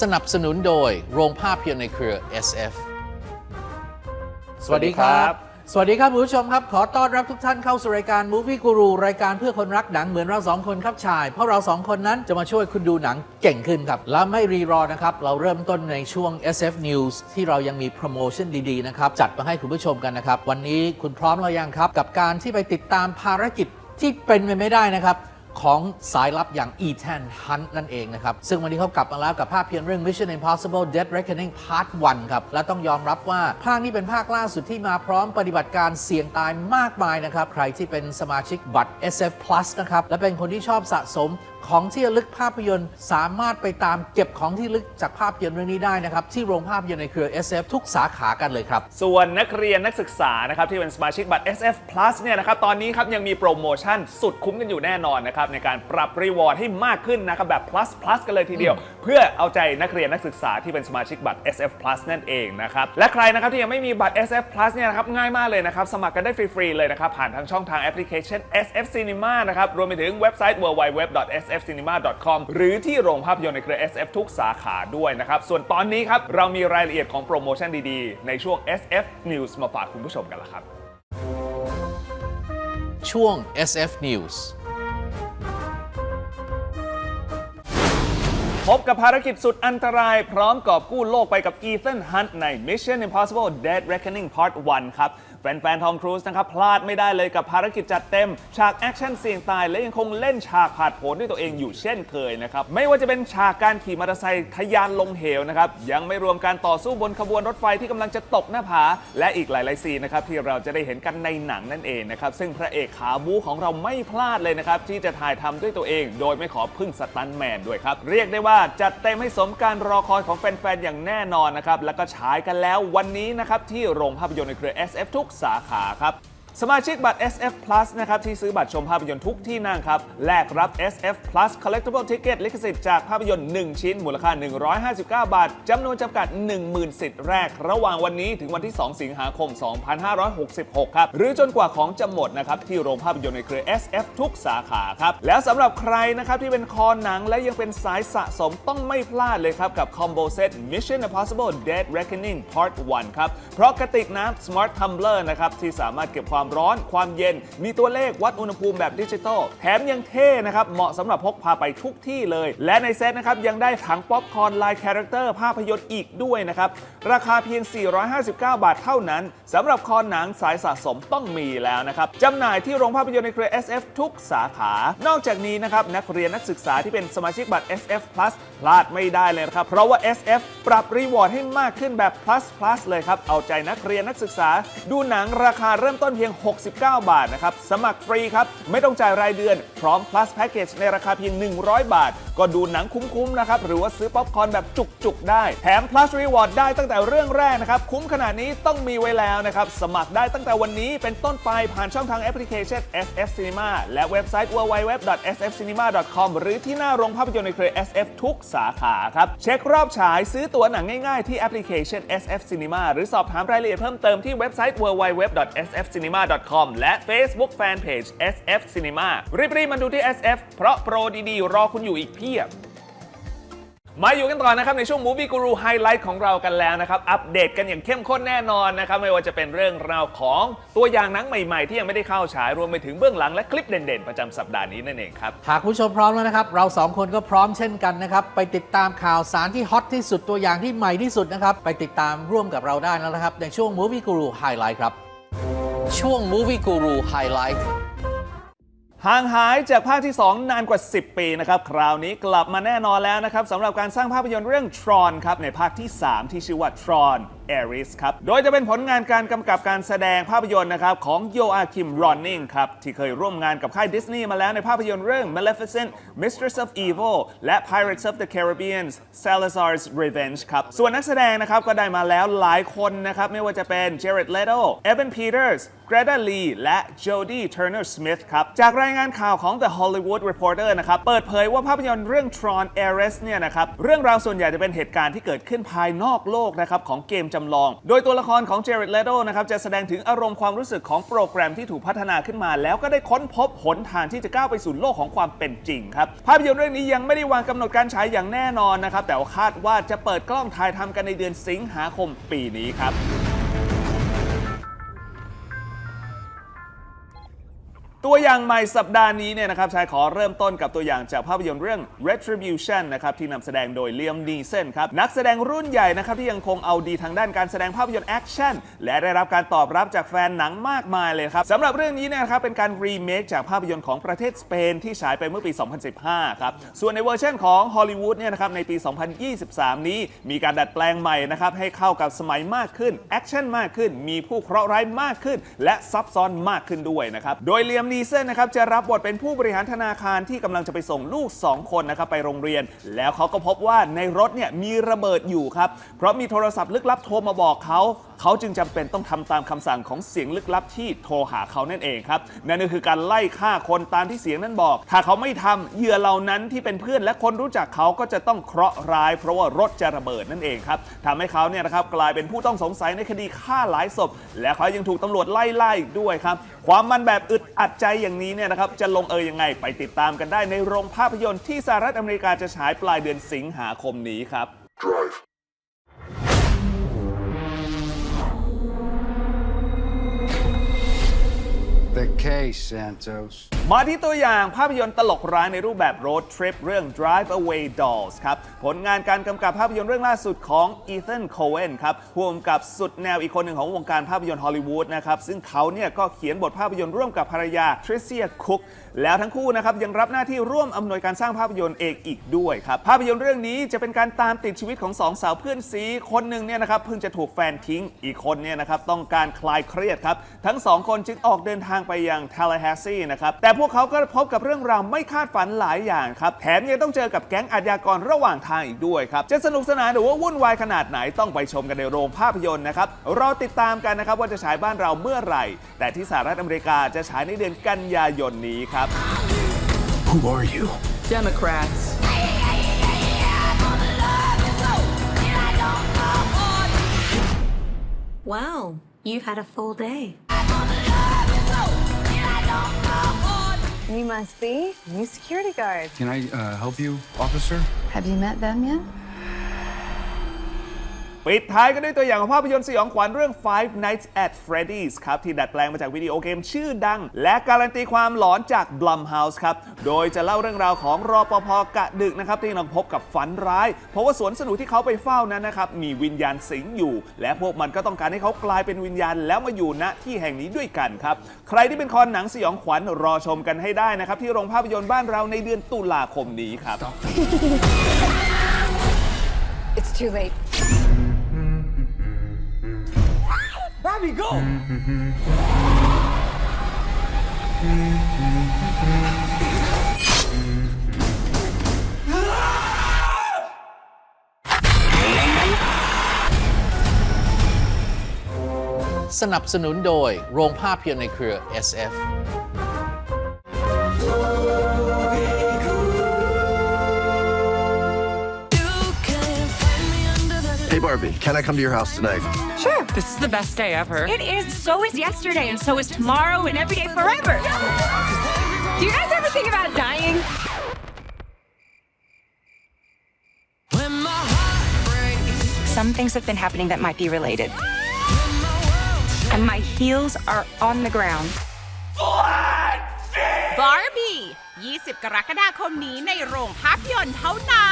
สนับสนุนโดยโรงภาพยนตร์ในเครือ SF สวัสดีครับ สวัสดีครับคุณผู้ชมครับ ขอต้อนรับทุกท่านเข้าสู่รายการ Movie Guru รายการเพื่อคนรักหนังเหมือนเราสองคนครับชาย เพราะเราสองคนนั้นจะมาช่วยคุณดูหนังเก่งขึ้นครับ และไม่รีรอนะครับ เราเริ่มต้นในช่วง SF News ที่เรายังมีโปรโมชั่นดีๆนะครับ จัดมาให้คุณผู้ชมกันนะครับ วันนี้คุณพร้อมหรือยังครับ กับการที่ไปติดตามภารกิจที่เป็นไปไม่ได้นะครับ ของสายลับอย่าง Ethan Hunt นั่นเองนะครับ ซึ่งวันนี้เขากลับมาแล้วกับภาพยนตร์เรื่อง Mission Impossible Dead Reckoning Part 1 ครับ และต้องยอมรับว่า ภาคนี้เป็นภาคล่าสุดที่มาพร้อมปฏิบัติการเสี่ยงตายมากมายนะครับ ใครที่เป็นสมาชิกบัตร SF Plus นะครับ และเป็นคนที่ชอบสะสม ของที่ระลึกภาพยนตร์ สามารถไปตามเก็บของที่ระลึกจากภาพยนตร์เรื่องนี้ได้นะครับ ที่โรงภาพยนตร์ในเครือ SF ทุกสาขากันเลยครับ ส่วนนักเรียนนักศึกษานะครับที่เป็นสมาชิกบัตร SF Plus เนี่ยนะครับตอนนี้ครับยังมีโปรโมชั่นสุดคุ้มกันอยู่แน่นอนนะครับในการปรับรีวอร์ดให้มากขึ้นนะครับแบบ plus plus กันเลยทีเดียว เพื่อเอาใจนักเรียนนักศึกษาที่เป็นสมาชิกบัตร SF Plus นั่นเองนะครับ และใครนะครับที่ยังไม่มีบัตร SF Plus เนี่ยนะครับง่ายมากเลยนะครับ สมัครกันได้ฟรีๆเลยนะครับ ผ่านทางช่องทางแอปพลิเคชัน SF Cinema นะครับ รวมไปถึงเว็บไซต์ www.sfcinema.com หรือที่โรงภาพยนตร์ในเครือ SF ทุกสาขาด้วยนะครับ ส่วนตอนนี้ครับเรามีรายละเอียดของโปรโมชั่นดีๆ ในช่วง SF News มาฝากคุณผู้ชมกันละครับ ช่วง SF News พบกับภารกิจสุดอันตรายพร้อมกอบกู้โลกไปกับอีเธนฮันต์ใน Mission Impossible Dead Reckoning Part 1 ครับ แฟนๆ ทอมครูซนะครับพลาดไม่ได้เลยกับภารกิจจัดเต็ม ฉากแอคชั่นเสี่ยงตาย และยังคงเล่นฉากผาดโผนด้วยตัวเองอยู่เช่นเคยนะครับ ไม่ว่าจะเป็นฉากการขี่มอเตอร์ไซค์ทะยานลงเหวนะครับ ยังไม่รวมการต่อสู้บนขบวนรถไฟที่กำลังจะตกหน้าผา และอีกหลายๆซีนนะครับที่เราจะได้เห็นกันในหนังนั่นเองนะครับซึ่งพระเอกขาบู๊ของเราไม่พลาดเลยนะครับที่จะถ่ายทำด้วยตัวเอง โดยไม่ขอพึ่งสตันแมนด้วยครับเรียกได้ว่าจัดเต็มให้สมการรอคอยของแฟนๆอย่างแน่นอนนะครับแล้วก็ฉายกันแล้ววันนี้นะครับที่โรงภาพยนตร์ในเครือ SF ทุกสาขาครับ สมาชิกบัตร SF Plus นะครับที่ซื้อบัตรชมภาพยนตร์ทุกที่นั่งครับ แลกรับ SF Plus Collectible Ticket ลิขสิทธิ์จากภาพยนตร์ 1 ชิ้น มูลค่า 159 บาทจำนวนจำกัด 10,000 สิทธิ์แรก ระหว่างวันนี้ถึงวันที่ 2 สิงหาคม 2566 ครับ หรือจนกว่าของจะหมดนะครับ ที่โรงภาพยนตร์ในเครือ SF ทุกสาขาครับ แล้วสำหรับใครนะครับที่เป็นคอหนังและยังเป็นสายสะสมต้องไม่พลาดเลยครับกับคอมโบเซต Mission Impossible Dead Reckoning Part 1 ครับเพราะกระติกน้ำ Smart Tumbler นะครับที่สามารถเก็บความความร้อน ความเย็น มีตัวเลขวัดอุณหภูมิแบบดิจิตอลแถมยังเท่นะครับ เหมาะสำหรับพกพาไปทุกที่เลย และในเซตนะครับยังได้ถังป๊อปคอร์นลายคาแรคเตอร์ภาพยนตร์อีกด้วยนะครับ ราคาเพียง 459 บาทเท่านั้นสำหรับคอหนังสายสะสมต้องมีแล้วนะครับจำหน่ายที่โรงภาพยนตร์ในเครือ SF ทุกสาขา นอกจากนี้นะครับนักเรียนนักศึกษาที่เป็นสมาชิกบัตร SF Plus พลาดไม่ได้เลยนะครับ เพราะว่า SF ปรับรีวอร์ดให้มากขึ้นแบบ plus plus เลยครับ เอาใจนักเรียนนักศึกษา ดูหนังราคาเริ่มต้นเพียง69 บาทนะครับ สมัครฟรีครับ ไม่ต้องจ่ายรายเดือน พร้อม plus package ในราคาเพียง 100 บาท ก็ดูหนังคุ้มๆนะครับ หรือว่าซื้อป๊อปคอร์นแบบจุกๆ ได้ แถม plus reward ได้ตั้งแต่เรื่องแรกนะครับ คุ้มขนาดนี้ต้องมีไว้แล้วนะครับ สมัครได้ตั้งแต่วันนี้เป็นต้นไปผ่านช่องทางแอปพลิเคชัน SF Cinema และเว็บไซต์ www.sfcinema.com หรือที่หน้าโรงภาพยนตร์ในเครือ SF ทุกสาขาครับ เช็ครอบฉายซื้อตั๋วหนังง่ายๆที่แอปพลิเคชัน SF Cinema หรือสอบถามรายละเอียดเพิ่มเติมที่เว็บไซต์ www.sfcinema cinema.com และ Facebook Fanpage SF Cinema รีบๆมาดูที่ SF เพราะโปรดีๆ รอคุณอยู่อีกเพียบมาอยู่กันต่อนะครับในช่วง Movie Guru Highlight ของเรากันแล้วนะครับ อัปเดตกันอย่างเข้มข้นแน่นอนนะครับ ไม่ว่าจะเป็นเรื่องราวของตัวอย่างหนังใหม่ๆ ที่ยังไม่ได้เข้าฉายรวมไปถึงเบื้องหลังและคลิปเด่นๆ ประจำสัปดาห์นี้นั่นเองครับ หากผู้ชมพร้อมแล้วนะครับ เราสองคนก็พร้อมเช่นกันนะครับ ไปติดตามข่าวสารที่ฮอตที่สุดตัวอย่างที่ใหม่ที่สุดนะครับไปติดตามร่วมกับเราได้แล้วนะครับในช่วง Movie Guru Highlight ครับ ช่วง Movie Guru Highlight ห่างหายจากภาคที่ 2 นานกว่า 10 ปีนะครับ คราวนี้กลับมาแน่นอนแล้วนะครับสำหรับการสร้างภาพยนตร์เรื่อง Tron ครับ ในภาคที่ 3 ที่ชื่อว่า Tron a r i s ครับ โดยจะเป็นผลงานการกำกับการแสดงภาพยนตร์นะครับของโยอาคิมรอนนิงครับ ที่เคยร่วมงานกับค่ายดิสนีย์มาแล้วในภาพยนตร์เรื่อง Maleficent Mistress of Evil และ Pirates of the Caribbean Salazar's Revenge ครับ ส่วนนักแสดงนะครับก็ได้มาแล้วหลายคนนะครับ ไม่ว่าจะเป็น Jared Leto Evan Peters Greta Lee และ Jodie Turner Smith ครับ จากรายงานข่าวของ The Hollywood Reporter นะครับ เปิดเผยว่าภาพยนตร์เรื่อง Tron Ares เนี่ยนะครับ เรื่องราวส่วนใหญ่จะเป็นเหตุการณ์ที่เกิดขึ้นภายนอกโลกนะครับของเกมจำลอง โดยตัวละครของเจเรตเลโดนะครับจะแสดงถึงอารมณ์ความรู้สึกของโปรแกรมที่ถูกพัฒนาขึ้นมา แล้วก็ได้ค้นพบหนทางที่จะก้าวไปสู่โลกของความเป็นจริงครับภาพยนตร์เรื่องนี้ยังไม่ได้วางกำหนดการฉายอย่างแน่นอนนะครับแต่ว่าคาดว่าจะเปิดกล้องถ่ายทำกันในเดือนสิงหาคมปีนี้ครับ ตัวอย่างใหม่สัปดาห์นี้เนี่ยนะครับชายขอเริ่มต้นกับตัวอย่างจากภาพยนตร์เรื่อง Retribution นะครับที่นำแสดงโดยเลียมนีเซนครับนักแสดงรุ่นใหญ่นะครับที่ยังคงเอาดีทางด้านการแสดงภาพยนตร์แอคชั่นและได้รับการตอบรับจากแฟนหนังมากมายเลยครับสำหรับเรื่องนี้เนยนะครับเป็นการรีเมคจากภาพยนตร์ของประเทศสเปนที่ฉายไปเมื่อปี 2015 ครับส่วนในเวอร์ชันของฮอลลีวูดเนี่ยนะครับในปี 2023 นี้มีการดัดแปลงใหม่นะครับให้เข้ากับสมัยมากขึ้นแอคชั่นมากขึ้น มีผู้เคราะห์ร้ายมากขึ้น และซับซ้อนมากขึ้นด้วยนะครับโดยเลียมนีเซนนะครับจะรับบทเป็นผู้บริหารธนาคารที่กำลังจะไปส่งลูก 2 คนนะครับไปโรงเรียน แล้วเขาก็พบว่าในรถเนี่ยมีระเบิดอยู่ครับ เพราะมีโทรศัพท์ลึกลับโทรมาบอกเขา เขาจึงจำเป็นต้องทำตามคำสั่งของเสียงลึกลับที่โทรหาเขานั่นเองครับนั่นก็คือการไล่ฆ่าคนตามที่เสียงนั้นบอก ถ้าเขาไม่ทำเหยื่อเหล่านั้นที่เป็นเพื่อนและคนรู้จักเขาก็จะต้องเคราะห์ร้าย เพราะว่ารถจะระเบิดนั่นเองครับทำให้เขาเนี่ยนะครับกลายเป็นผู้ต้องสงสัยในคดีฆ่าหลายศพ และเขายังถูกตำรวจไล่ไล่อีกด้วยครับความมันแบบอึดอัดใจอย่างนี้เนี่ยนะครับจะลงเอยยังไงไปติดตามกันได้ในโรงภาพยนตร์ที่สหรัฐอเมริกาจะฉายปลายเดือนสิงหาคมนี้ครับ Drive. The case, Santos. มาที่ตัวอย่างภาพยนตร์ตลกร้ายในรูปแบบ road trip เรื่อง Drive Away Dolls ครับ ผลงานการกำกับภาพยนตร์เรื่องล่าสุดของ Ethan Coen ครับผู้กำกับสุดแนวอีกคนหนึ่งของวงการภาพยนตร์ฮอลลีวูดนะครับ ซึ่งเขาเนี่ยก็เขียนบทภาพยนตร์ร่วมกับภรรยา Tricia Cook แล้วทั้งคู่นะครับยังรับหน้าที่ร่วมอำนวยการสร้างภาพยนตร์เองอีกด้วยครับภาพยนตร์เรื่องนี้จะเป็นการตามติดชีวิตของสองสาวเพื่อนซีคนหนึ่งเนี่ยนะครับเพิ่งจะถูกแฟนทิ้งอีกคนเนี่ยนะครับต้องการคลายเครียดครับทั้งสองคนจึงออกเดินทางไปยัง Tallahassee นะครับแต่วกเขาก็พบกับเรื่องราวไม่คาดฝันหลายอย่างครับแถมยังต้องเจอกับแก๊งอาชญากรระหว่างทางอีกด้วยครับจะสนุกสนานหรือว่าวุ่นวายขนาดไหนต้องไปชมกันในโรงภาพยนตร์นะครับรอติดตามกันนะครับว่าจะฉายบ้านเราเมื่อไหร่ แต่ที่สหรัฐอเมริกาจะฉายในเดือนกันยายนนี้ครับ Who are you? Democrats. Wow, you've had a full day. You must be new security guard. Can I uh, help you, officer? Have you met them yet? ปิดท้ายกันด้วยตัวอย่างของภาพยนตร์สยองขวัญเรื่อง Five Nights at Freddy's ครับ ที่ดัดแปลงมาจากวิดีโอเกมชื่อดัง และการันตีความหลอนจาก Blumhouse ครับ โดยจะเล่าเรื่องราวของรอปภกะดึกนะครับ ที่กำลังพบกับฝันร้าย เพราะว่าสวนสนุกที่เขาไปเฝ้านั้นนะครับ มีวิญญาณสิงอยู่ และพวกมันก็ต้องการให้เขากลายเป็นวิญญาณแล้วมาอยู่ณที่แห่งนี้ด้วยกันครับใครที่เป็นคอหนังสยองขวัญรอชมกันให้ได้นะครับที่โรงภาพยนตร์บ้านเราในเดือนตุลาคมนี้ครับ It's too late. Bobby สนับสนุนโดยโรงภาพยนตร์ในเครือ SF Hey, Barbie, can I come to your house tonight? This is the best day ever. It is. So is yesterday, and so is tomorrow, and every day forever. Do you guys ever think about dying? Some things have been happening that might be related. And my heels are on the ground. Barbie 20 กรกฎาคมนี้ในโรงภาพยนตร์เท่านั้น น